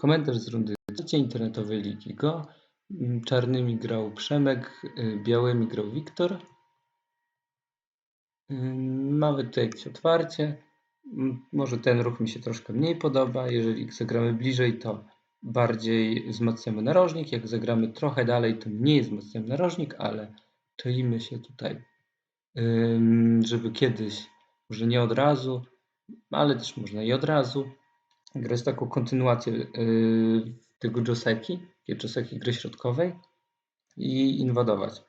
Komentarz z rundy trzeciej internetowej ligi Go. Mm, Czarnymi grał Przemek, y, białymi grał Wiktor. Ym, Mamy tutaj jakieś otwarcie. M, Może ten ruch mi się troszkę mniej podoba. Jeżeli zagramy bliżej, to bardziej wzmacniamy narożnik. Jak zagramy trochę dalej, to mniej wzmacniamy narożnik, ale czoimy się tutaj, żeby kiedyś, może nie od razu, ale też można i od razu, grać taką kontynuację yy, tego Joseki, Joseki gry środkowej i inwadować.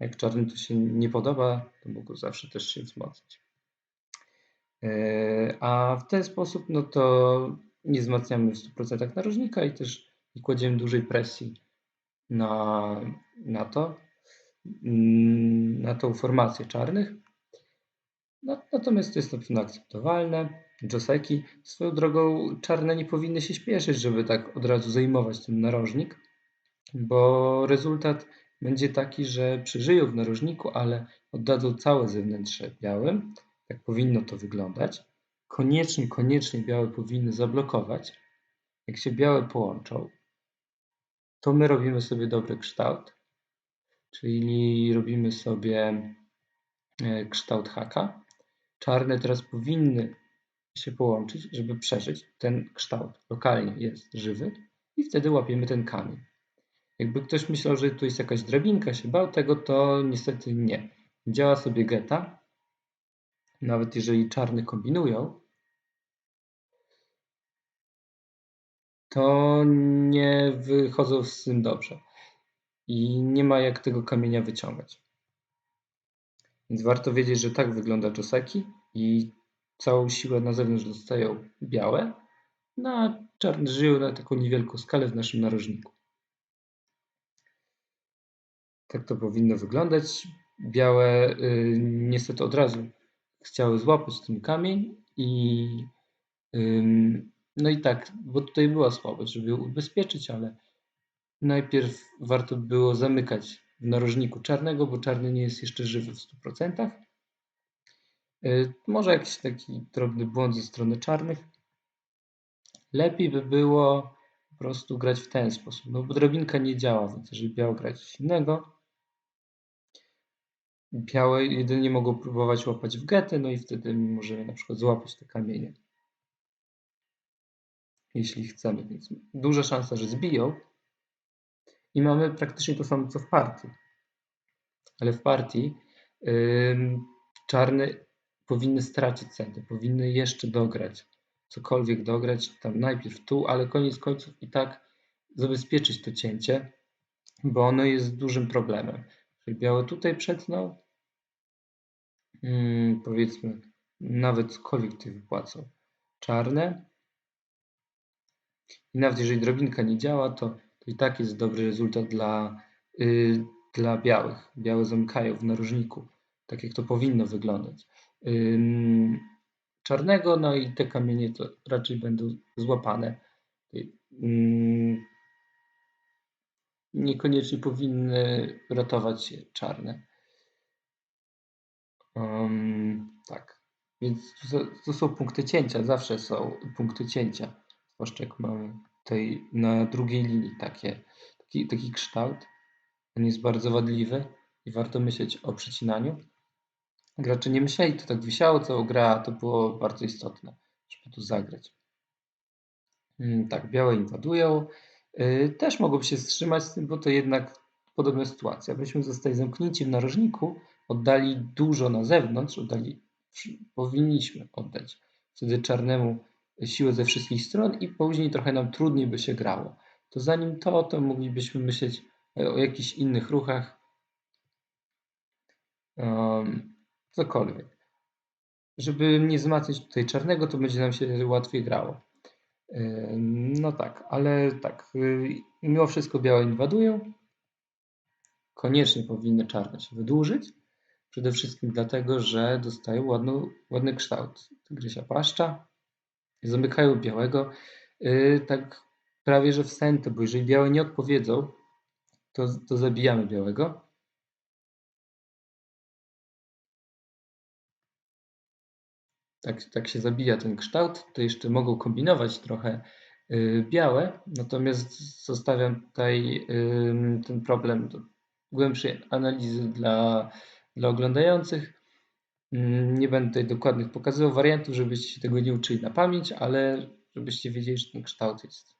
Jak czarnym to się nie podoba, to mogą zawsze też się wzmocnić. Yy, A w ten sposób, no to nie wzmacniamy w 100% narożnika i też nie kładziemy dużej presji na, na to, mm, na tą formację czarnych. No, natomiast to jest na pewno akceptowalne. Joseki. Swoją drogą czarne nie powinny się śpieszyć, żeby tak od razu zajmować ten narożnik, bo rezultat będzie taki, że przeżyją w narożniku, ale oddadzą całe zewnętrze białym. Tak powinno to wyglądać. Koniecznie, koniecznie białe powinny zablokować. Jak się białe połączą, to my robimy sobie dobry kształt, czyli robimy sobie e, kształt haka. Czarne teraz powinny się połączyć, żeby przeżyć. Ten kształt lokalnie jest żywy i wtedy łapiemy ten kamień. Jakby ktoś myślał, że tu jest jakaś drabinka, się bał tego, to niestety nie. Działa sobie geta. Nawet jeżeli czarny kombinują, to nie wychodzą z tym dobrze. I nie ma jak tego kamienia wyciągać. Więc warto wiedzieć, że tak wygląda Joseki i całą siłę na zewnątrz dostają białe, no a czarne żyją na taką niewielką skalę w naszym narożniku. Tak to powinno wyglądać. Białe y, niestety od razu chciały złapać ten kamień i ym, no i tak, bo tutaj była słabość, żeby ją ubezpieczyć, ale najpierw warto było zamykać w narożniku czarnego, bo czarny nie jest jeszcze żywy w 100%. Y, Może jakiś taki drobny błąd ze strony czarnych. Lepiej by było po prostu grać w ten sposób, no bo drabinka nie działa, więc jeżeli biało grać coś innego, białe jedynie mogą próbować łapać w getę, no i wtedy możemy na przykład złapać te kamienie. Jeśli chcemy, więc duża szansa, że zbiją. I mamy praktycznie to samo co w partii. Ale w partii ym, czarne powinny stracić centy, powinny jeszcze dograć, cokolwiek dograć, tam najpierw tu, ale koniec końców i tak zabezpieczyć to cięcie, bo ono jest dużym problemem. Jeżeli białe tutaj przetną, mm, powiedzmy, nawet cokolwiek tutaj wypłacą, czarne, i nawet jeżeli drobinka nie działa, to, to i tak jest dobry rezultat dla, y, dla białych. Białe zamykają w narożniku, tak jak to powinno wyglądać. Czarnego, no i te kamienie to raczej będą złapane. Niekoniecznie powinny ratować się czarne. Ym, tak, więc to, to są punkty cięcia, zawsze są punkty cięcia. Zwłaszcza jak mamy tutaj na drugiej linii takie, taki, taki kształt. On jest bardzo wadliwy i warto myśleć o przecinaniu. Gracze nie myśleli, to tak wisiało całą grę, a to było bardzo istotne, żeby tu zagrać. Mm, Tak, białe inwadują. Yy, Też mogłoby się wstrzymać z tym, bo to jednak podobna sytuacja. Byśmy zostali zamknięci w narożniku, oddali dużo na zewnątrz, oddali, powinniśmy oddać wtedy czarnemu siłę ze wszystkich stron i później trochę nam trudniej by się grało. To zanim to, to moglibyśmy myśleć o jakichś innych ruchach, cokolwiek. Żeby nie wzmacniać tutaj czarnego, to będzie nam się łatwiej grało. Ym, No tak, ale tak, y, mimo wszystko białe inwadują. Koniecznie powinny czarne się wydłużyć. Przede wszystkim dlatego, że dostają ładny kształt. Grysia paszcza. Zamykają białego. y, Tak prawie że w sentę, bo jeżeli białe nie odpowiedzą, to, to zabijamy białego. Tak, tak się zabija ten kształt. To jeszcze mogą kombinować trochę y, białe, natomiast zostawiam tutaj ym, ten problem do głębszej analizy dla, dla oglądających. Ym, Nie będę tutaj dokładnych pokazywał wariantów, żebyście tego nie uczyli na pamięć, ale żebyście wiedzieli, że ten kształt jest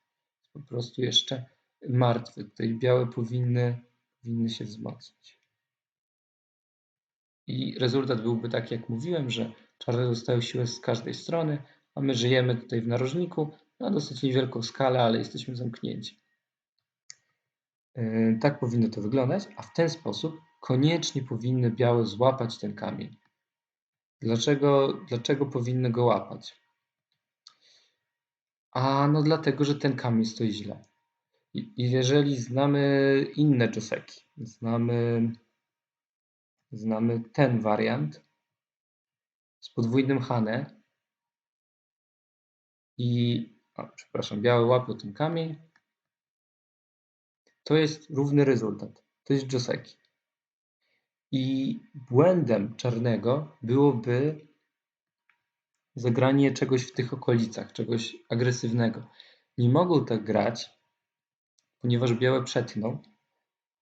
po prostu jeszcze martwy. Tutaj białe powinny, powinny się wzmocnić. I rezultat byłby taki, jak mówiłem, że czarne dostają siłę z każdej strony, a my żyjemy tutaj w narożniku na dosyć niewielką skalę, ale jesteśmy zamknięci. Yy, Tak powinno to wyglądać, a w ten sposób koniecznie powinny białe złapać ten kamień. Dlaczego, dlaczego powinny go łapać? A no dlatego, że ten kamień stoi źle. I jeżeli znamy inne joseki, znamy, znamy ten wariant z podwójnym hane i, a, przepraszam, białe łapią ten kamień, to jest równy rezultat. To jest joseki. I błędem czarnego byłoby zagranie czegoś w tych okolicach, czegoś agresywnego. Nie mogą tak grać, ponieważ białe przetną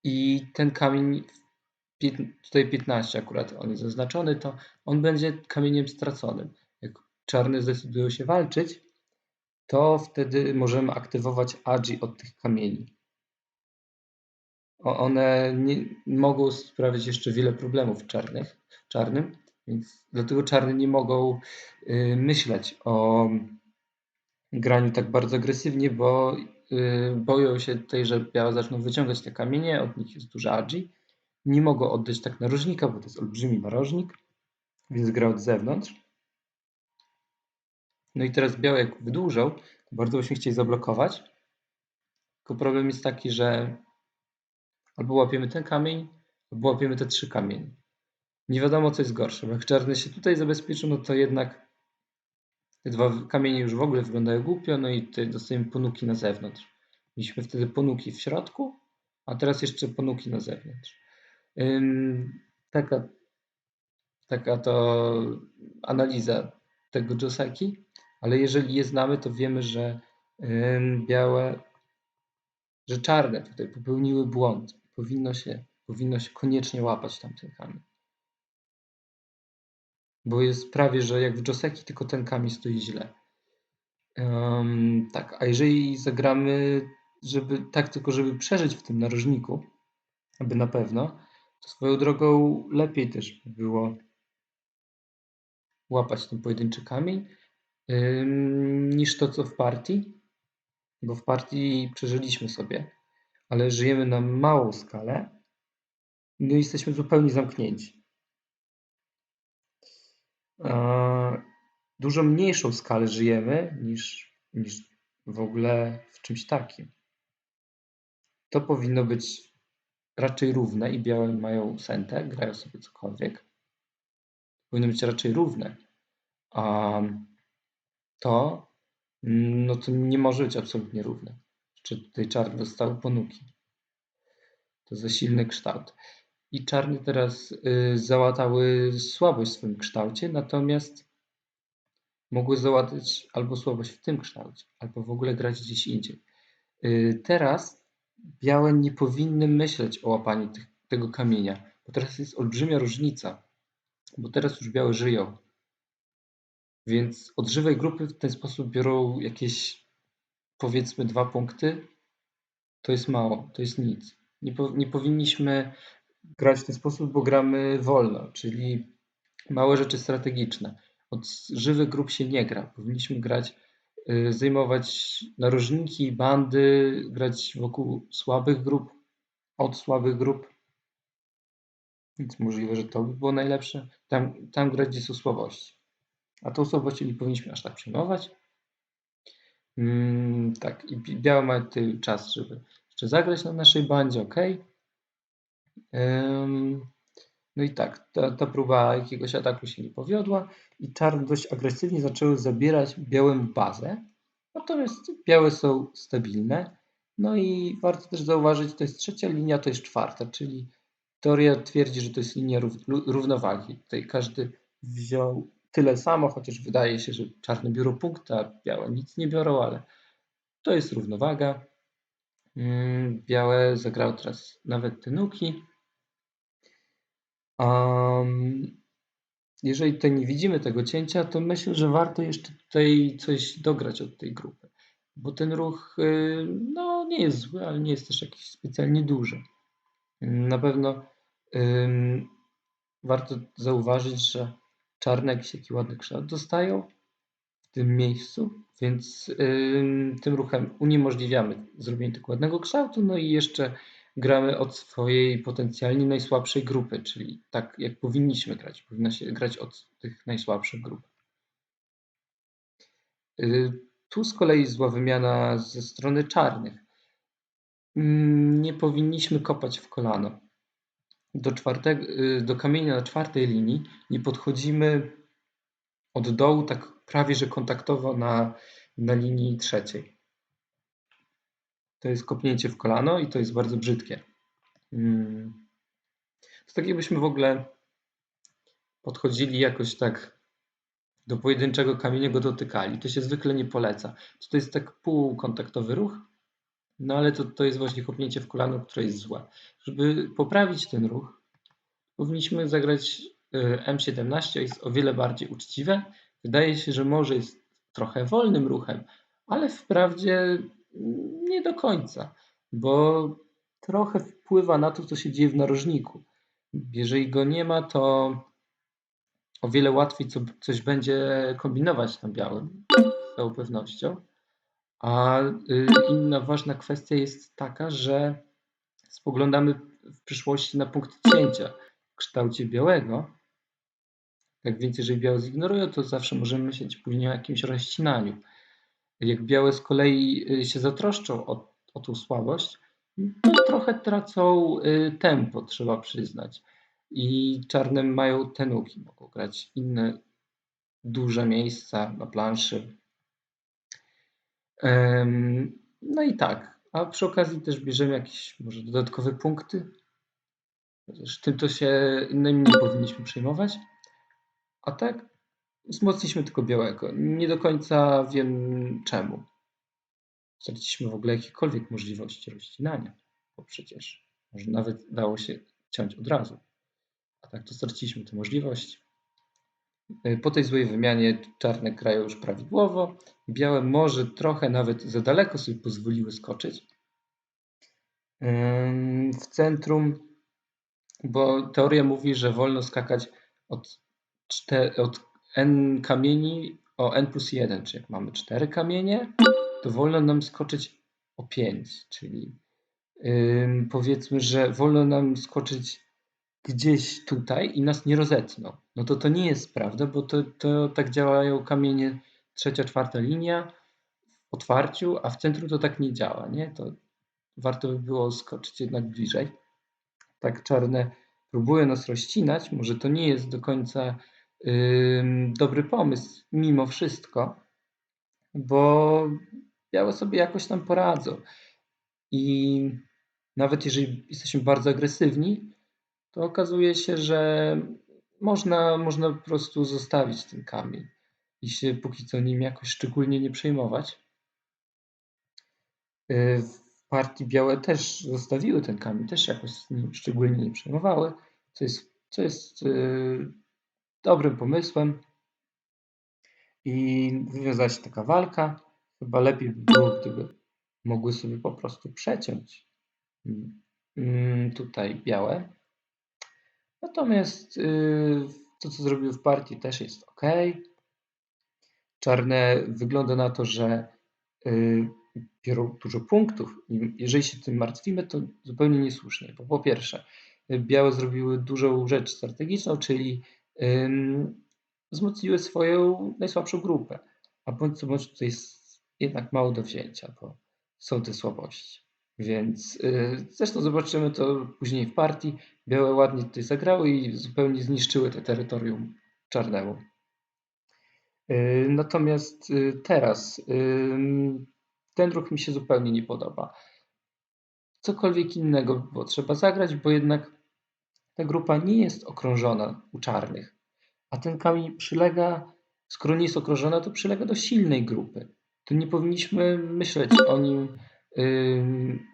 i ten kamień, tutaj 15 akurat on jest zaznaczony, to on będzie kamieniem straconym. Jak czarne zdecydują się walczyć, to wtedy możemy aktywować agi od tych kamieni. One nie, mogą sprawiać jeszcze wiele problemów czarnych, czarnym, więc dlatego czarne nie mogą y, myśleć o graniu tak bardzo agresywnie, bo y, boją się tutaj, że białe zaczną wyciągać te kamienie, od nich jest duża agi. Nie mogą oddać tak narożnika, bo to jest olbrzymi narożnik, więc gra od zewnątrz. No i teraz białe jak wydłużą, to bardzo byśmy chcieli zablokować. Tylko problem jest taki, że albo łapiemy ten kamień, albo łapiemy te trzy kamienie. Nie wiadomo, co jest gorsze, jak czarny się tutaj zabezpieczył, no to jednak te dwa kamienie już w ogóle wyglądają głupio, no i tutaj dostajemy ponuki na zewnątrz. Mieliśmy wtedy ponuki w środku, a teraz jeszcze ponuki na zewnątrz. Taka, taka to analiza tego Joseki, ale jeżeli je znamy, to wiemy, że białe, że czarne tutaj popełniły błąd. Powinno się, powinno się koniecznie łapać tamten kamień. Bo jest prawie, że jak w Joseki, tylko ten kamień stoi źle. Ym, tak, a jeżeli zagramy, żeby tak tylko, żeby przeżyć w tym narożniku, aby na pewno, swoją drogą lepiej też by było łapać ten pojedynczy kamień, ym, niż to, co w partii, bo w partii przeżyliśmy sobie, ale żyjemy na małą skalę, no i jesteśmy zupełnie zamknięci. Dużo mniejszą skalę żyjemy niż, niż w ogóle w czymś takim. To powinno być raczej równe i białe mają sentę, grają sobie cokolwiek. Powinno być raczej równe. A to, no to nie może być absolutnie równe. Jeszcze tutaj czarny dostał ponuki. To za silny kształt. I czarny teraz y, załatały słabość w swoim kształcie, natomiast mogły załatać albo słabość w tym kształcie, albo w ogóle grać gdzieś indziej. Y, teraz białe nie powinny myśleć o łapaniu tych, tego kamienia, bo teraz jest olbrzymia różnica, bo teraz już białe żyją. Więc od żywej grupy w ten sposób biorą jakieś powiedzmy dwa punkty. To jest mało, to jest nic. Nie, po, nie powinniśmy grać w ten sposób, bo gramy wolno, czyli małe rzeczy strategiczne. Od żywych grup się nie gra. Powinniśmy grać, y, zajmować narożniki, bandy, grać wokół słabych grup, od słabych grup. Więc możliwe, że to by było najlepsze. Tam, tam grać, gdzie są słabości. A tą słabością nie powinniśmy aż tak przejmować. Mm, tak, i bi- białe ma czas, żeby jeszcze zagrać na naszej bandzie, ok. Ym, no i tak, ta, ta próba jakiegoś ataku się nie powiodła i czarne dość agresywnie zaczęły zabierać białym bazę. Natomiast białe są stabilne. No i warto też zauważyć, to jest trzecia linia, to jest czwarta, czyli teoria twierdzi, że to jest linia równowagi. Tutaj każdy wziął tyle samo, chociaż wydaje się, że czarne biorą punkty, a białe nic nie biorą, ale To jest równowaga. Mm, Białe zagrało teraz nawet te nuki. Um, jeżeli tutaj nie widzimy tego cięcia, to myślę, że warto jeszcze tutaj coś dograć od tej grupy, bo ten ruch y, no, nie jest zły, ale nie jest też jakiś specjalnie duży. Na pewno warto zauważyć, że czarne jakiś taki ładny kształt dostają w tym miejscu, więc ym, tym ruchem uniemożliwiamy zrobienie tego ładnego kształtu, no i jeszcze gramy od swojej potencjalnie najsłabszej grupy, czyli tak jak powinniśmy grać. Powinna się grać od tych najsłabszych grup. Y, tu z kolei zła wymiana ze strony czarnych. Mm, nie powinniśmy kopać w kolano. Do, y, do kamienia na czwartej linii nie podchodzimy od dołu tak prawie że kontaktowo na, na linii trzeciej. To jest kopnięcie w kolano i to jest bardzo brzydkie. Mm. To tak jakbyśmy w ogóle podchodzili jakoś tak do pojedynczego kamienia, go dotykali. To się zwykle nie poleca. To jest tak półkontaktowy ruch, no ale to, to jest właśnie kopnięcie w kolano, które jest złe. Żeby poprawić ten ruch, powinniśmy zagrać y, M17, jest o wiele bardziej uczciwe. Wydaje się, że może jest trochę wolnym ruchem, ale wprawdzie nie do końca, bo trochę wpływa na to, co się dzieje w narożniku. Jeżeli go nie ma, to o wiele łatwiej co, coś będzie kombinować na białym, z całą pewnością. A y, inna ważna kwestia jest taka, że spoglądamy w przyszłości na punkt cięcia w kształcie białego. Jak więc jeżeli białe zignorują, to zawsze możemy myśleć później o jakimś rozcinaniu. Jak białe z kolei y, się zatroszczą o, o tą słabość, to trochę tracą y, tempo, trzeba przyznać. I czarne mają te nuki, mogą grać inne duże miejsca na planszy. No i tak, a przy okazji też bierzemy jakieś może dodatkowe punkty. Chociaż tym to się innymi nie powinniśmy przejmować. A tak wzmocniliśmy tylko białego. Nie do końca wiem czemu. Straciliśmy w ogóle jakiekolwiek możliwości rozcinania, bo przecież może nawet dało się ciąć od razu. A tak to straciliśmy tę możliwość. Y, po tej złej wymianie czarne grają już prawidłowo. Białe może trochę nawet za daleko sobie pozwoliły skoczyć. W centrum, bo teoria mówi, że wolno skakać od, od n kamieni o n plus 1, czyli jak mamy 4 kamienie, to wolno nam skoczyć o 5, czyli powiedzmy, że wolno nam skoczyć gdzieś tutaj i nas nie rozetną. No to to nie jest prawda, bo to, to tak działają kamienie trzecia, czwarta linia w otwarciu, a w centrum to tak nie działa, nie? To warto by było skoczyć jednak bliżej. Tak czarne próbuje nas rozcinać, może to nie jest do końca yy, dobry pomysł mimo wszystko, bo białe sobie jakoś tam poradzą. I nawet jeżeli jesteśmy bardzo agresywni, to okazuje się, że można, można po prostu zostawić ten kamień i się póki co nim jakoś szczególnie nie przejmować. Y, w partii białe też zostawiły ten kamień, też jakoś nim szczególnie nie przejmowały, co jest, co jest yy, dobrym pomysłem. I wywiązała się taka walka. Chyba lepiej by było, gdyby mogły sobie po prostu przeciąć yy, tutaj białe Natomiast y, to, co zrobił w partii, też jest ok. Czarne wygląda na to, że y, biorą dużo punktów. Jeżeli się tym martwimy, to zupełnie niesłusznie. Bo po pierwsze, białe zrobiły dużą rzecz strategiczną, czyli wzmocniły swoją najsłabszą grupę. A bądź co bądź tutaj jest jednak mało do wzięcia, bo są te słabości. Więc yy, zresztą zobaczymy to później w partii. Białe ładnie tutaj zagrały i zupełnie zniszczyły te terytorium czarnemu. Yy, natomiast yy, teraz ten ruch mi się zupełnie nie podoba. Cokolwiek innego było trzeba zagrać, bo jednak ta grupa nie jest okrążona u czarnych, a ten kamień przylega, skoro nie jest okrążona, to przylega do silnej grupy. to nie powinniśmy myśleć o nim ym,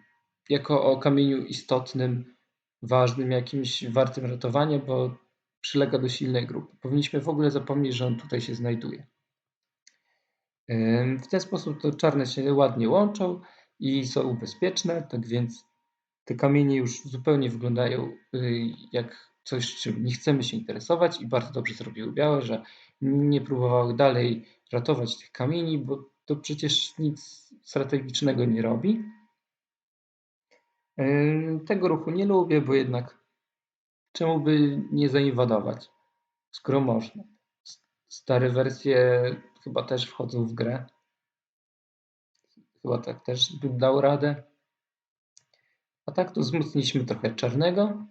jako o kamieniu istotnym, ważnym, jakimś wartym ratowania, bo przylega do silnej grupy. Powinniśmy w ogóle zapomnieć, że on tutaj się znajduje. W ten sposób to czarne się ładnie łączą i są bezpieczne, tak więc te kamienie już zupełnie wyglądają y, jak coś, czym nie chcemy się interesować i bardzo dobrze zrobiły białe, że nie próbowały dalej ratować tych kamieni, bo to przecież nic strategicznego nie robi. Ym, Tego ruchu nie lubię, bo jednak czemu by nie zainwadować, skoro można. Stare wersje chyba też wchodzą w grę. Chyba tak też bym dał radę. A tak to wzmocniliśmy trochę czarnego.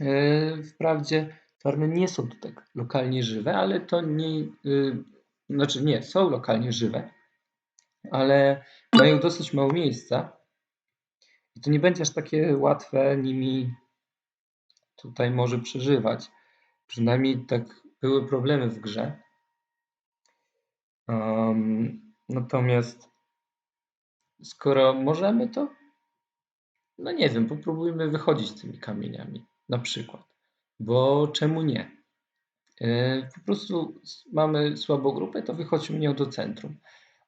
Yy, Wprawdzie czarne nie są tu tak lokalnie żywe, ale to nie. yy, Znaczy nie, są lokalnie żywe, ale mają dosyć mało miejsca. I to nie będzie aż takie łatwe nimi tutaj może przeżywać. Przynajmniej tak były problemy w grze. Um, natomiast skoro możemy, to no nie wiem, popróbujmy wychodzić tymi kamieniami na przykład. Bo czemu nie? Yy, Po prostu mamy słabą grupę, to wychodźmy nią do centrum.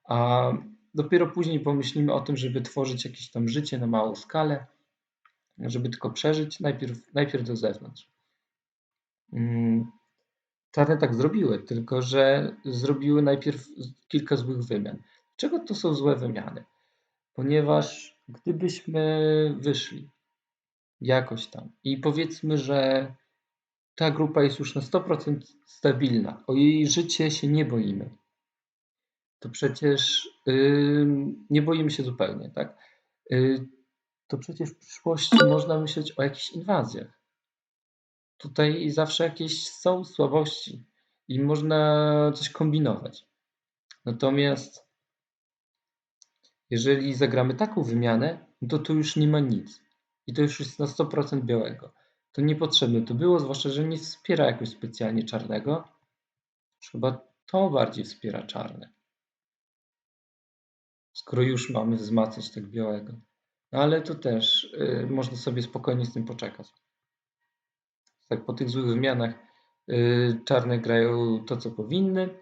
A dopiero później pomyślimy o tym, żeby tworzyć jakieś tam życie na małą skalę, żeby tylko przeżyć, najpierw, najpierw do zewnątrz. Mm, Czarne tak zrobiły, tylko że zrobiły najpierw z- kilka złych wymian. Czego to są złe wymiany? Ponieważ gdybyśmy wyszli jakoś tam i powiedzmy, że ta grupa jest już na 100% stabilna, o jej życie się nie boimy, to przecież yy, nie boimy się zupełnie, tak? Yy, to przecież w przyszłości można myśleć o jakichś inwazjach. Tutaj zawsze jakieś są słabości i można coś kombinować. Natomiast jeżeli zagramy taką wymianę, to tu już nie ma nic. I to już jest na 100% białego. To niepotrzebne to było, zwłaszcza, że nie wspiera jakoś specjalnie czarnego. Już Chyba to bardziej wspiera czarne. Skoro już mamy wzmacniać tak białego. No ale to też y, można sobie spokojnie z tym poczekać. Tak po tych złych wymianach y, czarne grają to, co powinny.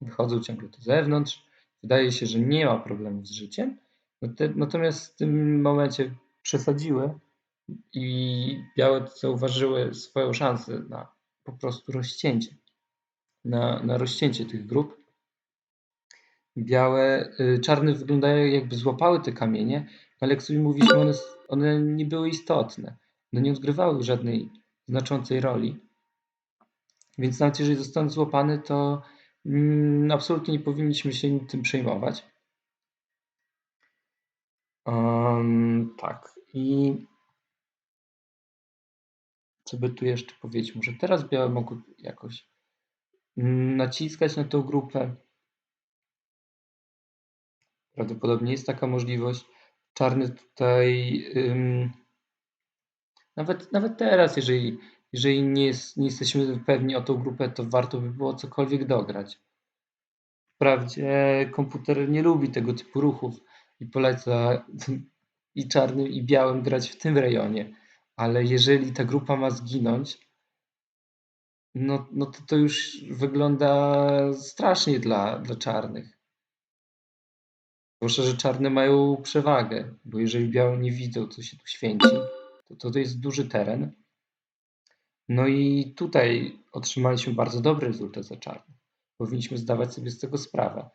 Wychodzą ciągle do zewnątrz. Wydaje się, że nie ma problemów z życiem. Nate- Natomiast w tym momencie przesadziły i białe zauważyły swoją szansę na po prostu rozcięcie. Na, na rozcięcie tych grup. Białe, y, czarne wyglądają jakby złapały te kamienie, ale jak sobie mówiliśmy, one, one nie były istotne. One nie odgrywały żadnej znaczącej roli. Więc nawet jeżeli zostaną złapane, to absolutnie nie powinniśmy się tym przejmować. Um, tak. I co by tu jeszcze powiedzieć? Może teraz białe mogły jakoś mm, naciskać na tą grupę. Prawdopodobnie jest taka możliwość. Czarny tutaj ym, nawet, nawet teraz, jeżeli, jeżeli nie, jest, nie jesteśmy pewni o tą grupę, to warto by było cokolwiek dograć. Wprawdzie komputer nie lubi tego typu ruchów i poleca i czarnym, i białym grać w tym rejonie, ale jeżeli ta grupa ma zginąć, no, no to to już wygląda strasznie dla, dla czarnych. Zwłaszcza, że czarne mają przewagę, bo jeżeli białe nie widzą, co się tu święci, to to, jest duży teren. No i tutaj otrzymaliśmy bardzo dobry rezultat za czarnych. Powinniśmy zdawać sobie z tego sprawę.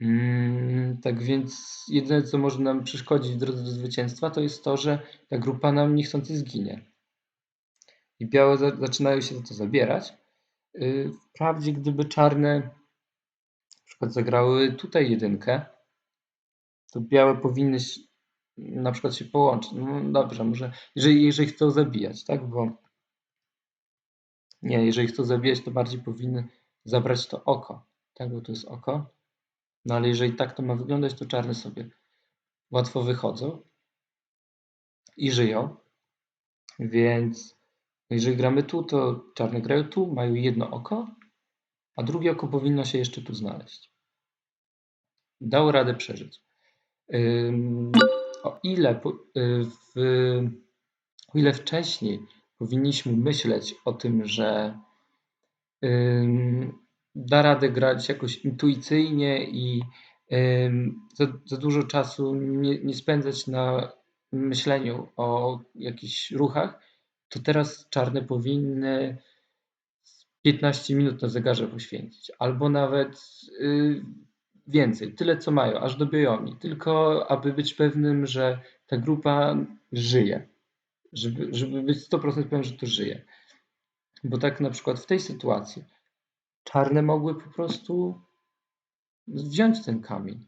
Mm, tak więc jedyne, co może nam przeszkodzić w drodze do zwycięstwa, to jest to, że ta grupa nam niechcący zginie. I białe za zaczynają się za to zabierać. Yy, wprawdzie, gdyby czarne na przykład zagrały tutaj jedynkę, to białe powinny na przykład się połączyć. No dobrze, może jeżeli, jeżeli chcą zabijać, tak? Bo nie, jeżeli chcą zabijać, to bardziej powinny zabrać to oko, tak? Bo to jest oko. No ale jeżeli tak to ma wyglądać, to czarne sobie łatwo wychodzą i żyją. Więc jeżeli gramy tu, to czarne grają tu, mają jedno oko. a drugie oko powinno się jeszcze tu znaleźć. Dało radę przeżyć. O ile, y, w, o ile wcześniej powinniśmy myśleć o tym, że da radę grać jakoś intuicyjnie i za, za dużo czasu nie, nie spędzać na myśleniu o jakichś ruchach, to teraz czarne powinny 15 minut na zegarze poświęcić, albo nawet y, więcej, tyle co mają, aż do biomi, tylko aby być pewnym, że ta grupa żyje, żeby, żeby być 100% pewien, że to żyje. Bo tak na przykład w tej sytuacji czarne mogły po prostu wziąć ten kamień.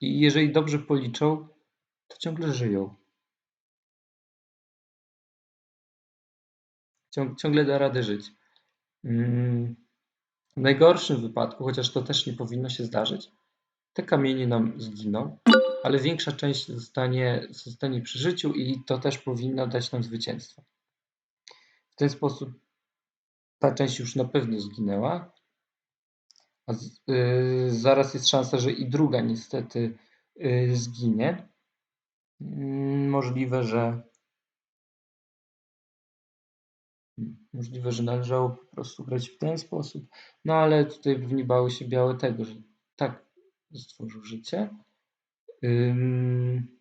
I jeżeli dobrze policzą, to ciągle żyją. ciągle da radę żyć. Mm, w najgorszym wypadku, chociaż to też nie powinno się zdarzyć, te kamienie nam zginą, ale większa część zostanie, zostanie przy życiu i to też powinno dać nam zwycięstwo. W ten sposób ta część już na pewno zginęła, a z, yy, zaraz jest szansa, że i druga niestety yy, zginie. Yy, możliwe, że Możliwe, że należało po prostu grać w ten sposób. No ale tutaj pewnie bały się białe tego, że tak stworzył życie. Ym...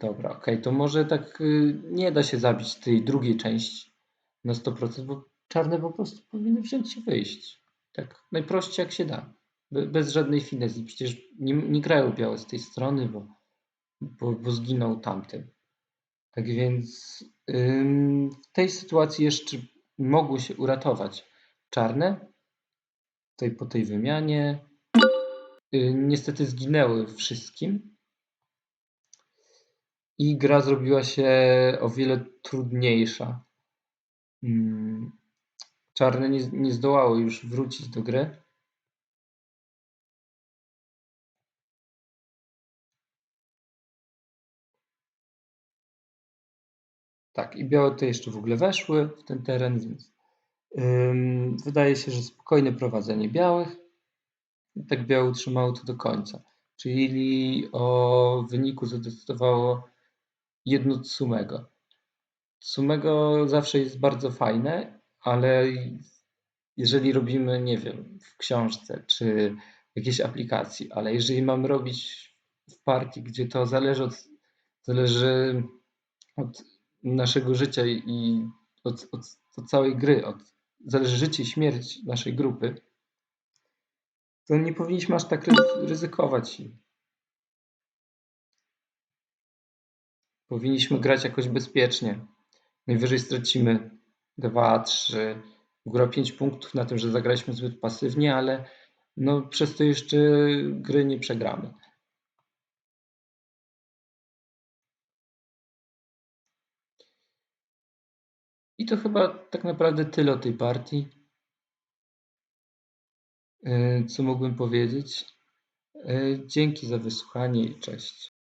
Dobra, okay. to może tak y, nie da się zabić tej drugiej części na 100%, bo czarne po prostu powinny wziąć i wyjść. Tak najprościej jak się da. Bez żadnej finezji. Przecież nie, nie grają białe z tej strony, bo, bo, bo zginął tamten. Tak więc w tej sytuacji jeszcze mogły się uratować czarne. Tutaj po tej wymianie. Y, niestety zginęły wszystkim. I gra zrobiła się o wiele trudniejsza. Czarne nie, nie zdołały już wrócić do gry. Tak, i białe tutaj jeszcze w ogóle weszły w ten teren, więc ym, wydaje się, że spokojne prowadzenie białych. I tak białe utrzymało to do końca. Czyli o wyniku zadecydowało jedno Tsumego. Tsumego zawsze jest bardzo fajne, ale jeżeli robimy, nie wiem, w książce czy w jakiejś aplikacji, ale jeżeli mamy robić w partii, gdzie to zależy od, zależy od naszego życia i od, od, od całej gry, od, zależy życie i śmierć naszej grupy, to nie powinniśmy aż tak ryzykować. Powinniśmy grać jakoś bezpiecznie. Najwyżej stracimy 2, 3, góra 5 punktów na tym, że zagraliśmy zbyt pasywnie, ale no, przez to jeszcze gry nie przegramy. I to chyba tak naprawdę tyle o tej partii. E, co mógłbym powiedzieć? E, dzięki za wysłuchanie i cześć.